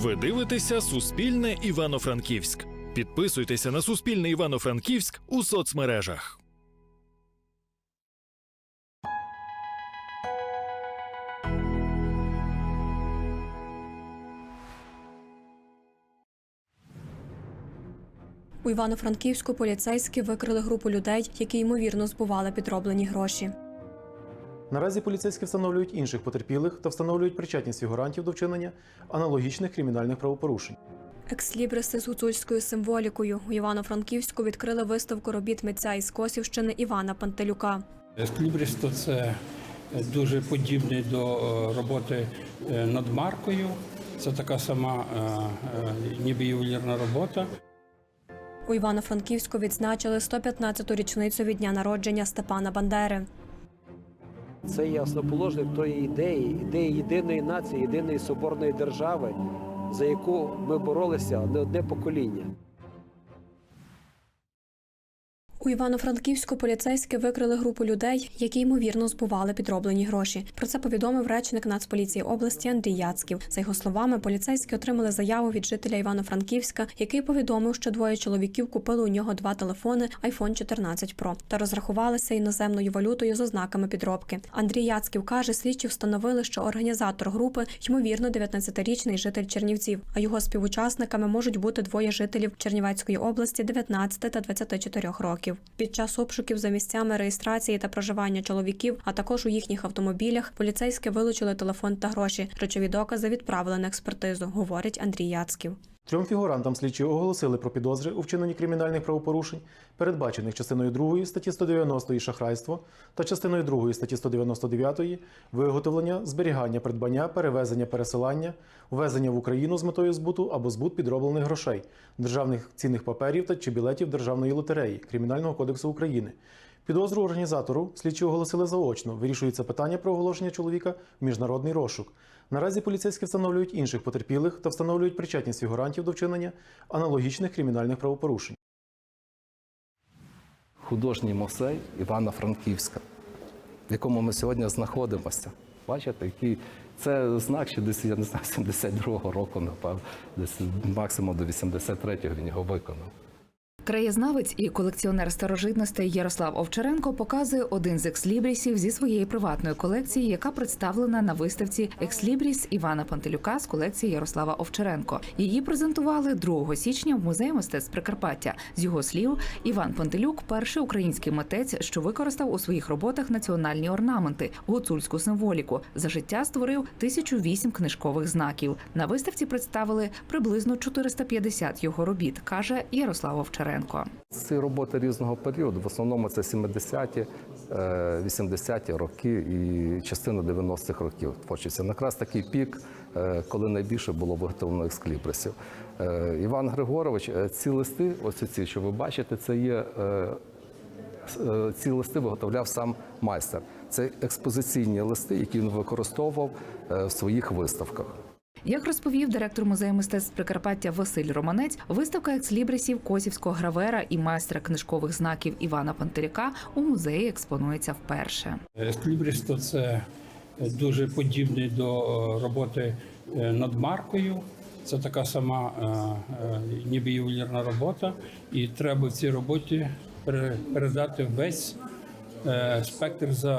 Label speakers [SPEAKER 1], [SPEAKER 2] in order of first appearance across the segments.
[SPEAKER 1] Ви дивитеся Суспільне Івано-Франківськ. Підписуйтеся на Суспільне Івано-Франківськ у соцмережах.
[SPEAKER 2] У Івано-Франківську поліцейські викрили групу людей, які ймовірно збували підроблені гроші.
[SPEAKER 3] Наразі поліцейські встановлюють інших потерпілих та встановлюють причетність фігурантів до вчинення аналогічних кримінальних правопорушень.
[SPEAKER 2] Екслібриси з гуцульською символікою у Івано-Франківську відкрили виставку робіт митця із Косівщини Івана Пантелюка.
[SPEAKER 4] Ескалібріс то це дуже подібний до е, роботи е, над маркою. Це така сама е, е, ніби ювелірна робота.
[SPEAKER 2] У Івано-Франківську відзначили 115-ту річницю від дня народження Степана Бандери.
[SPEAKER 5] Це є основоположник тої ідеї, ідеї єдиної нації, єдиної соборної держави, за яку ми боролися не одне покоління.
[SPEAKER 2] У Івано-Франківську поліцейські викрили групу людей, які ймовірно збували підроблені гроші. Про це повідомив речник Нацполіції області Андрій Яцьків. За його словами, поліцейські отримали заяву від жителя Івано-Франківська, який повідомив, що двоє чоловіків купили у нього два телефони iPhone 14 Pro та розрахувалися іноземною валютою з ознаками підробки. Андрій Яцьків каже, слідчі встановили, що організатор групи ймовірно 19-річний житель Чернівців, а його співучасниками можуть бути двоє жителів Чернівецької області 19 та 24 років. Під час обшуків за місцями реєстрації та проживання чоловіків, а також у їхніх автомобілях, поліцейські вилучили телефон та гроші. Речові докази відправили на експертизу, говорить Андрій Яцьків.
[SPEAKER 3] Трьом фігурантам слідчі оголосили про підозри у вчиненні кримінальних правопорушень, передбачених частиною 2 статті 190 шахрайство та частиною 2 статті 199 виготовлення, зберігання, придбання, перевезення, пересилання, ввезення в Україну з метою збуту або збут підроблених грошей, державних цінних паперів та чи білетів державної лотереї Кримінального кодексу України. Підозру організатору слідчі оголосили заочно. Вирішується питання про оголошення чоловіка в міжнародний розшук. Наразі поліцейські встановлюють інших потерпілих та встановлюють причетність фігурантів до вчинення аналогічних кримінальних правопорушень.
[SPEAKER 6] художній музей Івано-Франківська, в якому ми сьогодні знаходимося. Бачите, який це знак ще десь, я не знаю, 72-го року, напевно, десь максимум до 83-го він його виконав.
[SPEAKER 7] Краєзнавець і колекціонер старожитностей Ярослав Овчаренко показує один з екслібрісів зі своєї приватної колекції, яка представлена на виставці Екслібріс Івана Пантелюка з колекції Ярослава Овчаренко. Її презентували 2 січня в музеї мистецтв Прикарпаття. З його слів, Іван Пантелюк перший український митець, що використав у своїх роботах національні орнаменти, гуцульську символіку. За життя створив 1008 книжкових знаків. На виставці представили приблизно 450 його робіт, каже Ярослав Овчаренко.
[SPEAKER 6] Ці роботи різного періоду, в основному це 70-ті, е, 80-ті роки і частина 90-х років творчості. Якраз такий пік, е, коли найбільше було виготовлено ексклібрисів. Е, Іван Григорович, е, ці листи, ось ці, що ви бачите, це є е, Е, ці листи виготовляв сам майстер. Це експозиційні листи, які він використовував е, в своїх виставках.
[SPEAKER 7] Як розповів директор музею мистецтв Прикарпаття Василь Романець, виставка екслібрисів косівського гравера і майстра книжкових знаків Івана Пантеряка у музеї експонується вперше.
[SPEAKER 4] Ескалібріс то це дуже подібний до роботи е, над маркою. Це така сама е, е, ніби ювелірна робота, і треба в цій роботі передати весь спектр за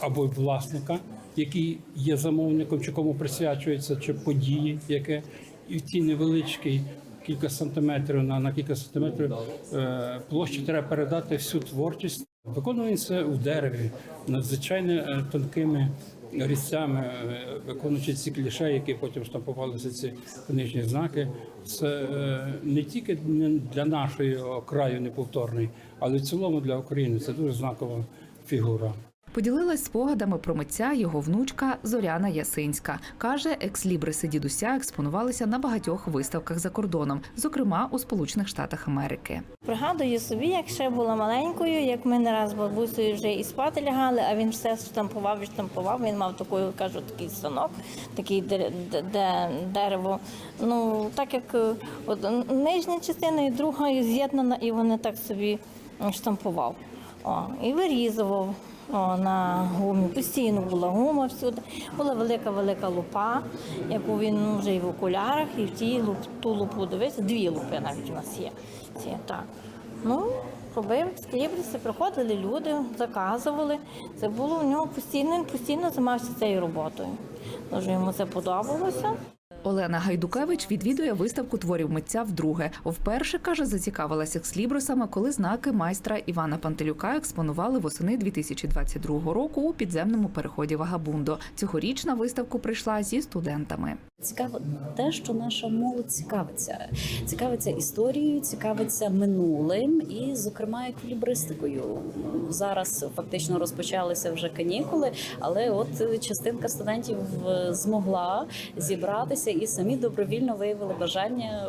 [SPEAKER 4] або власника, який є замовником, чи кому присвячується, чи події, яке і в цій невеличкій кілька сантиметрів на, на кілька сантиметрів е, площі треба передати всю творчість. Виконується у дереві надзвичайно е, тонкими різцями, е, виконуючи ці кліше, які потім штампувалися ці книжні знаки. Це е, не тільки для нашої краю неповторний, але в цілому для України. Це дуже знакова фігура.
[SPEAKER 7] Поділилась спогадами про митця його внучка Зоряна Ясинська. Каже, екслібриси дідуся експонувалися на багатьох виставках за кордоном, зокрема у Сполучених Штатах Америки.
[SPEAKER 8] Пригадую собі, як ще була маленькою, як ми не раз бабусею вже і спати лягали, а він все штампував і штампував. Він мав таку, кажу, такий станок, такий де дерево. Ну так як е, от нижня частина і друга з'єднана, і вони так собі штампував. О, і вирізував. На гумі постійно була гума всюди. Була велика велика лупа, яку він ну, вже і в окулярах, і в тій луп, ту лупу дивився. Дві лупи навіть у нас є. Ці, так. Ну, робив склібріси, приходили люди, заказували. Це було у нього постійно, він постійно займався цією роботою. Дуже йому це подобалося.
[SPEAKER 7] Олена Гайдукевич відвідує виставку творів митця вдруге. Вперше каже, зацікавилася екслібрисами, коли знаки майстра Івана Пантелюка експонували восени 2022 року у підземному переході Вагабундо. Цьогоріч на виставку прийшла зі студентами.
[SPEAKER 9] Цікаво те, що наша молодь цікавиться. Цікавиться історією, цікавиться минулим і, зокрема, еквілібристикою. Зараз фактично розпочалися вже канікули, але от частинка студентів е, змогла зібратися і самі добровільно виявили бажання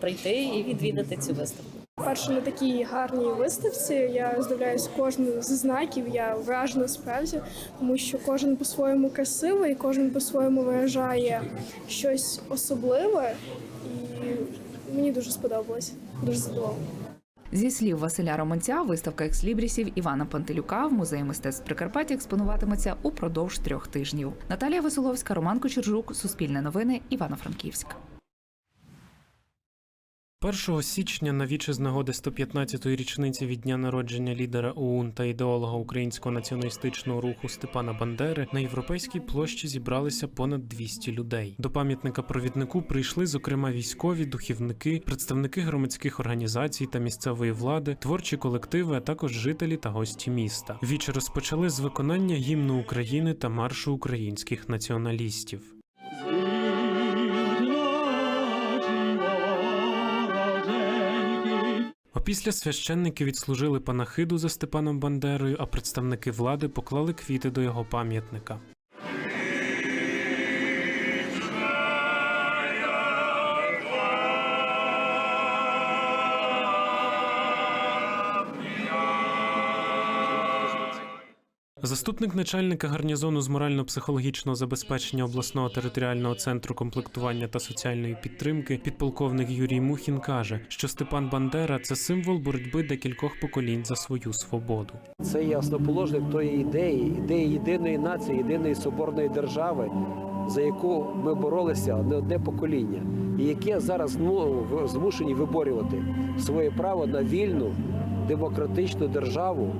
[SPEAKER 9] прийти і відвідати цю виставку.
[SPEAKER 10] Перше на такій гарній виставці я здивляюсь кожну з знаків. Я вражена справді, тому що кожен по-своєму красивий, кожен по-своєму виражає щось особливе, і мені дуже сподобалось. Дуже задоволена.
[SPEAKER 7] Зі слів Василя Романця, виставка екслібрісів Івана Пантелюка в музеї мистецтв Прикарпаття експонуватиметься упродовж трьох тижнів. Наталія Василовська, Роман Кочержук, Суспільне новини, Івано-Франківськ.
[SPEAKER 11] 1 січня на віче з нагоди 115-ї річниці від дня народження лідера ОУН та ідеолога українського націоналістичного руху Степана Бандери на європейській площі зібралися понад 200 людей. До пам'ятника провіднику прийшли, зокрема, військові, духівники, представники громадських організацій та місцевої влади, творчі колективи, а також жителі та гості міста. Віче розпочали з виконання гімну України та маршу українських націоналістів. Опісля священники відслужили панахиду за Степаном Бандерою, а представники влади поклали квіти до його пам'ятника. Заступник начальника гарнізону з морально-психологічного забезпечення обласного територіального центру комплектування та соціальної підтримки, підполковник Юрій Мухін каже, що Степан Бандера це символ боротьби декількох поколінь за свою свободу.
[SPEAKER 5] Це є основоположник тої ідеї, ідеї єдиної нації, єдиної соборної держави, за яку ми боролися не одне покоління, і яке зараз ну, змушені виборювати своє право на вільну демократичну державу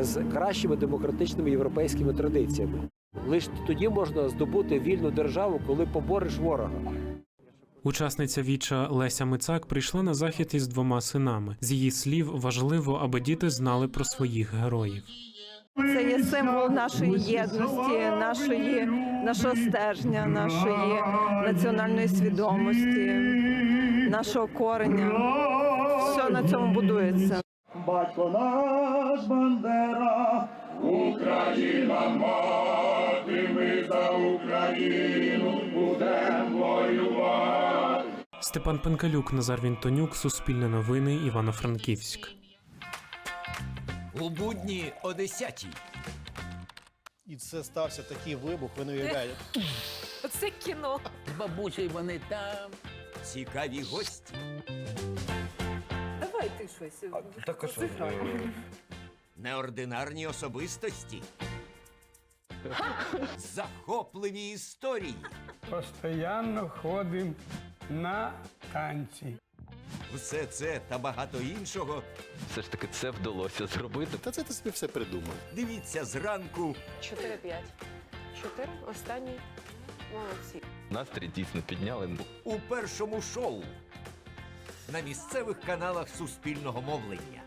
[SPEAKER 5] з кращими демократичними європейськими традиціями. Лише тоді можна здобути вільну державу, коли побореш ворога.
[SPEAKER 11] Учасниця віча Леся Мицак прийшла на захід із двома синами. З її слів, важливо, аби діти знали про своїх героїв.
[SPEAKER 12] Це є символ нашої єдності, нашої, нашого стержня, нашої національної свідомості, нашого кореня. Все на цьому будується.
[SPEAKER 13] Батько наш Бандера, Україна мати, ми за Україну будем воювати.
[SPEAKER 11] Степан Пенкалюк, Назар Вінтонюк, Суспільне новини, Івано-Франківськ.
[SPEAKER 14] У будні о 10
[SPEAKER 15] І це стався такий вибух, ви не уявляєте.
[SPEAKER 12] Це кіно.
[SPEAKER 14] З бабусею вони там. Цікаві гості.
[SPEAKER 12] Щось.
[SPEAKER 14] Так, Неординарні особистості. Захопливі історії.
[SPEAKER 4] Постоянно ходимо на танці.
[SPEAKER 14] Все це та багато іншого
[SPEAKER 6] Все ж таки це вдалося зробити.
[SPEAKER 15] Та це ти собі все придумав.
[SPEAKER 14] дивіться зранку
[SPEAKER 12] 4-5. Чотири останні молодці.
[SPEAKER 6] Настрій дійсно підняли.
[SPEAKER 14] у першому шоу на місцевих каналах суспільного мовлення.